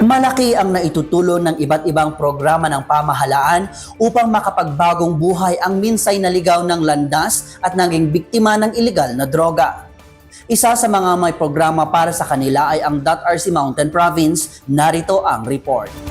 Malaki ang naitutulong ng iba't ibang programa ng pamahalaan upang makapagbagong buhay ang minsay naligaw ng landas at naging biktima ng ilegal na droga. Isa sa mga may programa para sa kanila ay ang .RC Mountain Province. Narito ang report.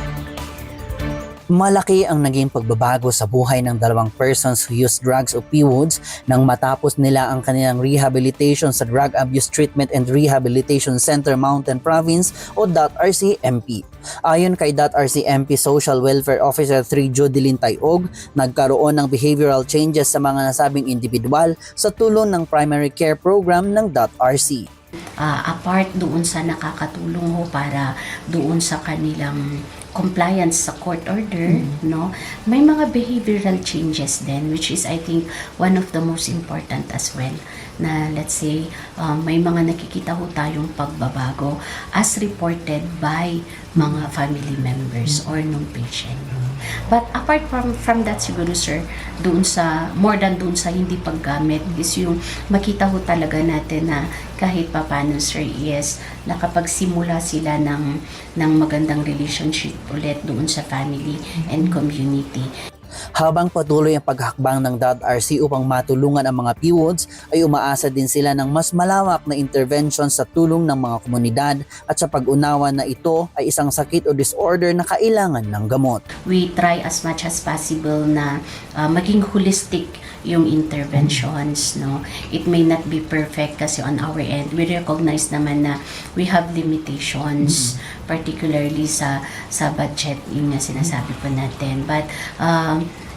Malaki ang naging pagbabago sa buhay ng dalawang persons who use drugs o PWODs nang matapos nila ang kanilang rehabilitation sa Drug Abuse Treatment and Rehabilitation Center Mountain Province o .RCMP. Ayon kay .RCMP Social Welfare Officer 3 Jodeline Tayog, nagkaroon ng behavioral changes sa mga nasabing individual sa tulong ng primary care program ng .RC. Ah, apart doon sa nakakatulong ho para doon sa kanilang compliance sa court order, no? May mga behavioral changes din which is I think one of the most important as well na let's say um, may mga nakikita ho tayong pagbabago as reported by mga family members or nung patient. But apart from from that siguro sir, doon sa more than doon sa hindi paggamit is yung makita ho talaga natin na kahit papaano sir is nakapagsimula sila ng ng magandang relationship ulit doon sa family and community. Habang patuloy ang paghakbang ng DOT-RC upang matulungan ang mga PWODs, ay umaasa din sila ng mas malawak na intervention sa tulong ng mga komunidad at sa pag-unawa na ito ay isang sakit o disorder na kailangan ng gamot. we try as much as possible na uh, maging holistic yung interventions no? It may not be perfect kasi on our end we recognize naman na we have limitations particularly sa sa budget yung nga sinasabi po natin. But um, uh,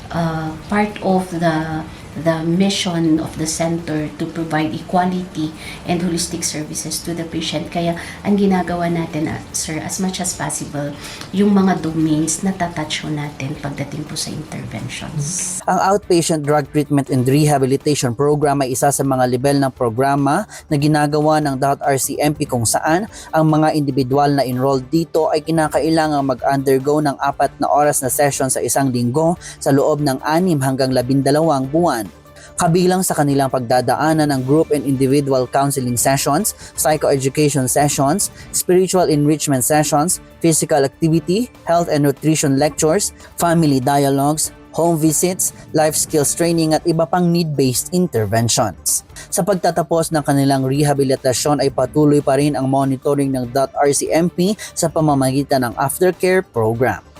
part of the the mission of the center to provide equality and holistic services to the patient. Kaya ang ginagawa natin, uh, sir, as much as possible, yung mga domains na tatouch natin pagdating po sa interventions. Ang Outpatient Drug Treatment and Rehabilitation Program ay isa sa mga level ng programa na ginagawa ng DOT-RCMP kung saan ang mga individual na enrolled dito ay kinakailangang mag-undergo ng apat na oras na session sa isang linggo sa loob ng anim hanggang labindalawang buwan. Kabilang sa kanilang pagdadaanan ng group and individual counseling sessions, psychoeducation sessions, spiritual enrichment sessions, physical activity, health and nutrition lectures, family dialogues, home visits, life skills training at iba pang need-based interventions. Sa pagtatapos ng kanilang rehabilitasyon ay patuloy pa rin ang monitoring ng .RCMP sa pamamagitan ng aftercare program.